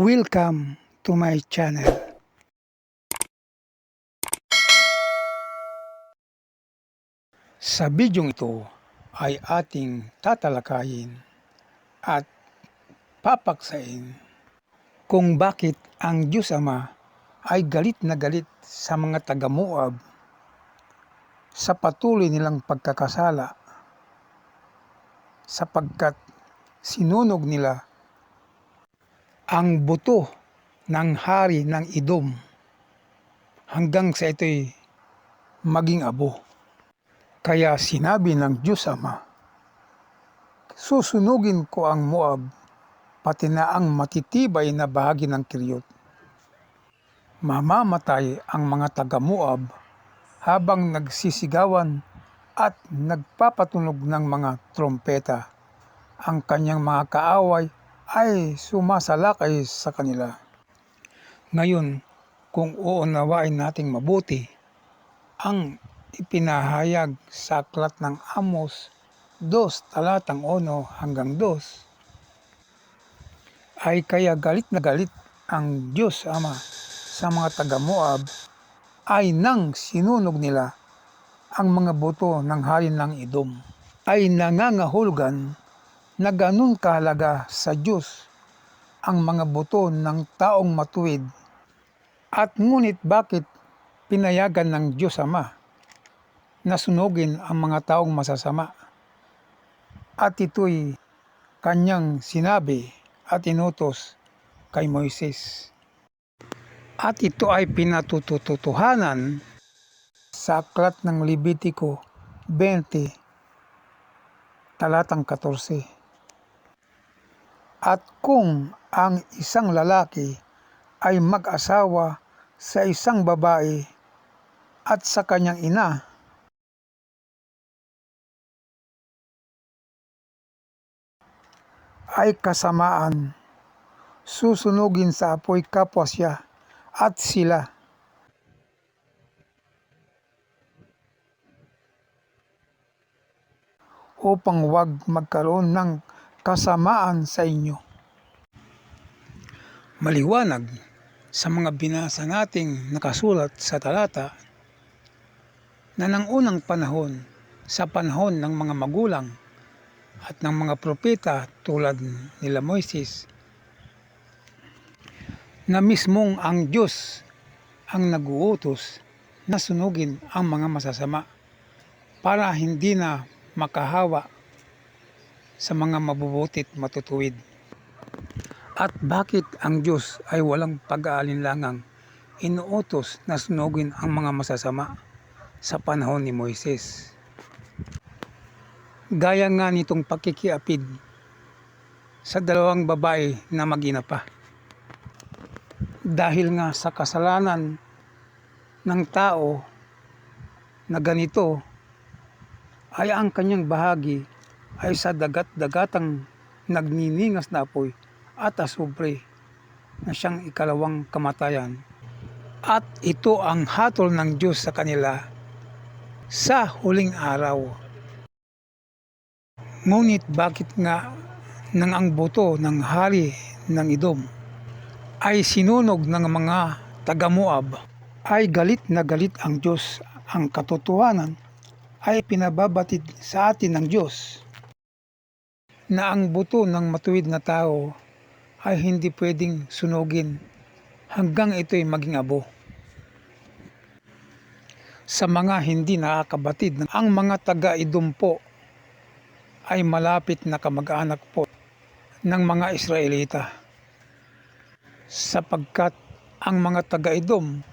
Welcome to my channel. Sa bidyong ito ay ating tatalakayin at papaksain kung bakit ang Diyos Ama ay galit na galit sa mga taga-Moab sa patuloy nilang pagkakasala sapagkat sinunog nila ang buto ng hari ng Idom hanggang sa ito'y maging abo. Kaya sinabi ng Diyos Ama, Susunugin ko ang Moab, pati na ang matitibay na bahagi ng Kiryot. Mamamatay ang mga taga-Moab habang nagsisigawan at nagpapatunog ng mga trompeta. Ang kanyang mga kaaway ay sumasalakay sa kanila. Ngayon, kung uunawain nating mabuti, ang ipinahayag sa aklat ng Amos 2 talatang 1 hanggang 2 ay kaya galit na galit ang Diyos Ama sa mga taga-Moab ay nang sinunog nila ang mga buto ng hari ng Idom ay nangangahulugan na ganun kahalaga sa Diyos ang mga buto ng taong matuwid at ngunit bakit pinayagan ng Diyos Ama na sunugin ang mga taong masasama. At ito'y kanyang sinabi at inutos kay Moises. At ito ay pinatututuhanan sa aklat ng Levitico 20, talatang 14. At kung ang isang lalaki ay mag-asawa sa isang babae at sa kanyang ina, ay kasamaan. Susunugin sa apoy kapwa siya at sila. upang wag magkaroon ng kasamaan sa inyo. Maliwanag sa mga binasa nating nakasulat sa talata na ng unang panahon sa panahon ng mga magulang at ng mga propeta tulad nila Moises na mismong ang Diyos ang naguutos na sunugin ang mga masasama para hindi na makahawa sa mga mabubutit matutuwid. At bakit ang Diyos ay walang pag-aalinlangang inuutos na sunugin ang mga masasama sa panahon ni Moises? Gaya nga nitong pakikiapid sa dalawang babae na magina pa. Dahil nga sa kasalanan ng tao na ganito ay ang kanyang bahagi ay sa dagat-dagatang nagniningas na apoy at asupre na siyang ikalawang kamatayan. At ito ang hatol ng Diyos sa kanila sa huling araw. Ngunit bakit nga nang ang buto ng hari ng Idom ay sinunog ng mga taga-Moab ay galit na galit ang Diyos ang katotohanan ay pinababatid sa atin ng Diyos na ang buto ng matuwid na tao ay hindi pwedeng sunugin hanggang ito'y maging abo. Sa mga hindi nakakabatid, ang mga taga-idom po ay malapit na kamag-anak po ng mga Israelita. Sapagkat ang mga taga-idom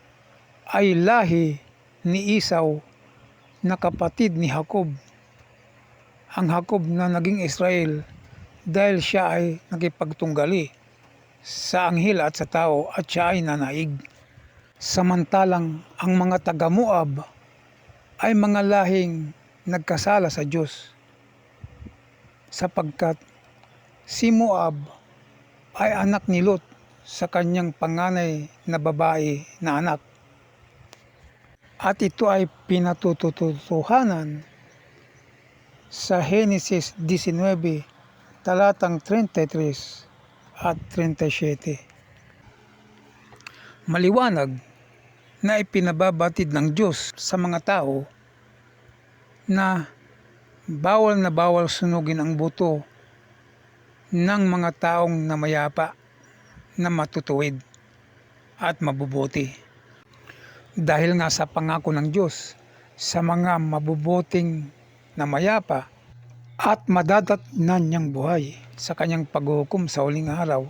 ay lahi ni Isaw na kapatid ni Jacob. Ang Jacob na naging Israel dahil siya ay nakipagtunggali sa anghel at sa tao at siya ay nanaig. Samantalang ang mga taga-Moab ay mga lahing nagkasala sa Diyos sapagkat si Moab ay anak ni Lot sa kanyang panganay na babae na anak. At ito ay pinatututuhanan sa Genesis 19 talatang 33 at 37 maliwanag na ipinababatid ng Diyos sa mga tao na bawal na bawal sunugin ang buto ng mga taong namayapa na matutuwid at mabubuti. Dahil nga sa pangako ng Diyos sa mga mabubuting namayapa at madadatnan niyang buhay sa kanyang paghuhukom sa huling araw,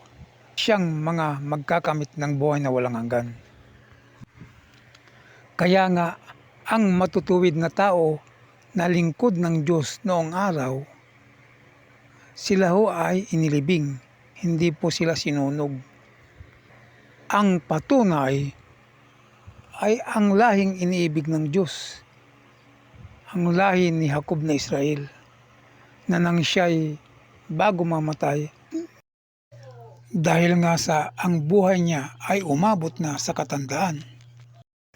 siyang mga magkakamit ng buhay na walang hanggan. Kaya nga, ang matutuwid na tao na lingkod ng Diyos noong araw, sila ho ay inilibing, hindi po sila sinunog. Ang patunay ay ang lahing iniibig ng Diyos, ang lahi ni Jacob na Israel, na nang siya'y bago mamatay, dahil nga sa ang buhay niya ay umabot na sa katandaan,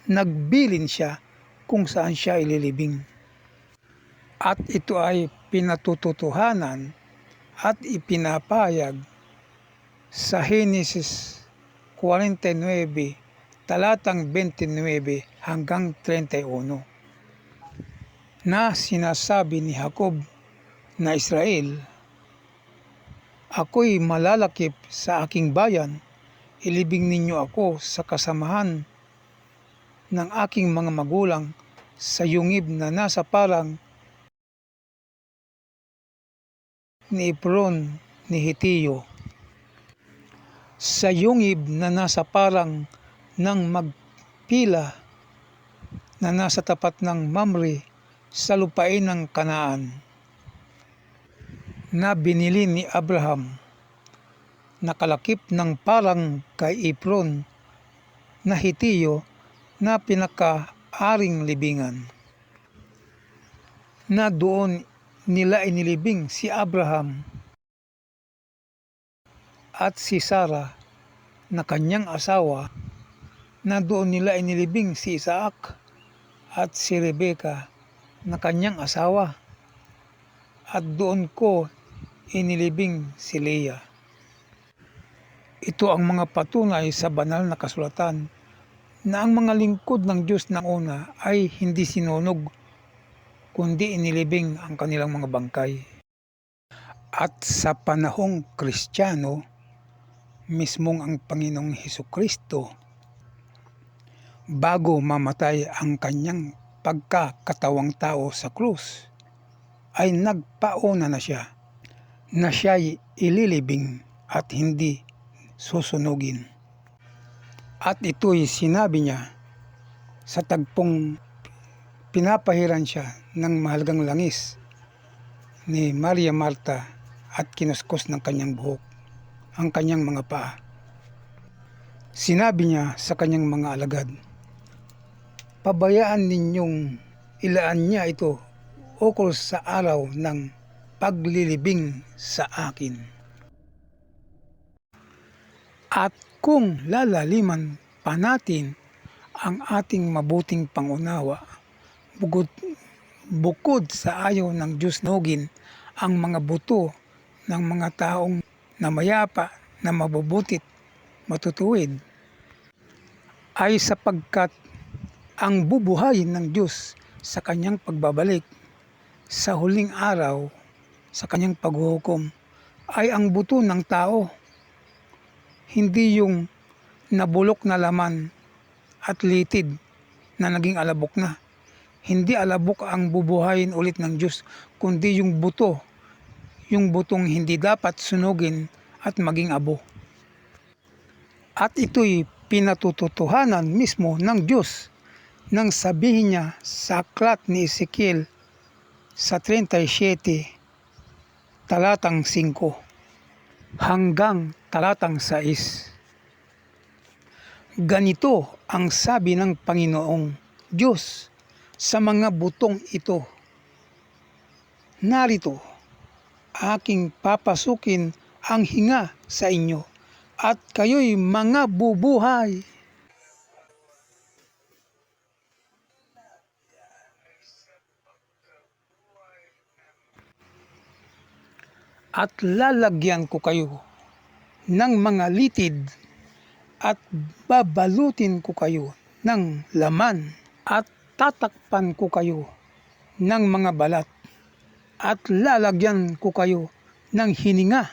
nagbilin siya kung saan siya ililibing. At ito ay pinatututuhanan at ipinapayag sa Genesis 49 talatang 29 hanggang 31 na sinasabi ni Jacob na Israel, Ako'y malalakip sa aking bayan, ilibing ninyo ako sa kasamahan ng aking mga magulang sa yungib na nasa parang ni Efron ni Hitiyo. Sa yungib na nasa parang ng magpila na nasa tapat ng Mamre sa lupain ng Kanaan na binili ni Abraham. Nakalakip ng parang kay Efron na Hitiyo na pinakaaring libingan. Na doon nila inilibing si Abraham at si Sarah na kanyang asawa. Na doon nila inilibing si Isaac at si Rebeka na kanyang asawa. At doon ko inilibing si Leah. Ito ang mga patunay sa banal na kasulatan na ang mga lingkod ng Diyos ng una ay hindi sinunog kundi inilibing ang kanilang mga bangkay. At sa panahong Kristiyano, mismong ang Panginoong Heso Kristo, bago mamatay ang kanyang pagkakatawang tao sa krus, ay nagpauna na siya na siya'y ililibing at hindi susunugin. At ito'y sinabi niya sa tagpong pinapahiran siya ng mahalagang langis ni Maria Marta at kinuskos ng kanyang buhok ang kanyang mga paa. Sinabi niya sa kanyang mga alagad, Pabayaan ninyong ilaan niya ito ukol sa araw ng paglilibing sa akin. At kung lalaliman pa natin ang ating mabuting pangunawa, bukod, bukod sa ayaw ng Diyos nugin ang mga buto ng mga taong namayapa na mabubutit, matutuwid, ay sapagkat ang bubuhayin ng Diyos sa kanyang pagbabalik sa huling araw, sa kanyang paghuhukom, ay ang buto ng tao. Hindi yung nabulok na laman at litid na naging alabok na. Hindi alabok ang bubuhayin ulit ng Diyos, kundi yung buto, yung butong hindi dapat sunugin at maging abo. At ito'y pinatututuhanan mismo ng Diyos nang sabihin niya sa aklat ni Ezekiel sa 37 talatang 5 hanggang talatang 6. Ganito ang sabi ng Panginoong Diyos sa mga butong ito. Narito, aking papasukin ang hinga sa inyo at kayo'y mga bubuhay. At lalagyan ko kayo ng mga litid at babalutin ko kayo ng laman at tatakpan ko kayo ng mga balat at lalagyan ko kayo ng hininga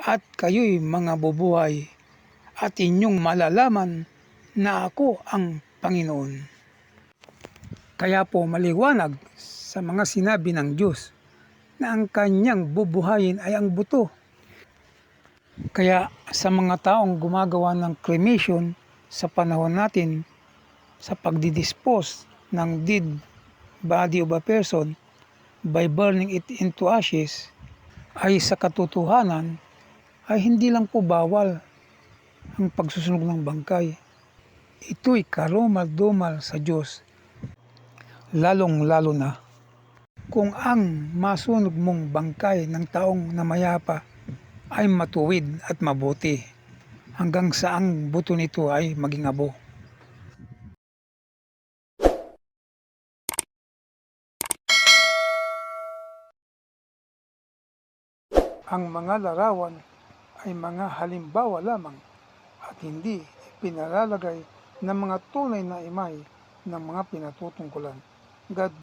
at kayo'y mga bubuhay at inyong malalaman na ako ang Panginoon. Kaya po maliwanag sa mga sinabi ng Diyos na ang kanyang bubuhayin ay ang buto. Kaya sa mga taong gumagawa ng cremation sa panahon natin sa pagdidispose ng dead body of a person by burning it into ashes ay sa katotohanan ay hindi lang po bawal ang pagsusunog ng bangkay. Ito'y karumal-dumal sa Diyos. Lalong-lalo na kung ang masunog mong bangkay ng taong namayapa ay matuwid at mabuti hanggang sa ang buto nito ay maging abo. Ang mga larawan ay mga halimbawa lamang at hindi pinalalagay ng mga tunay na imay ng mga pinatutungkulan. God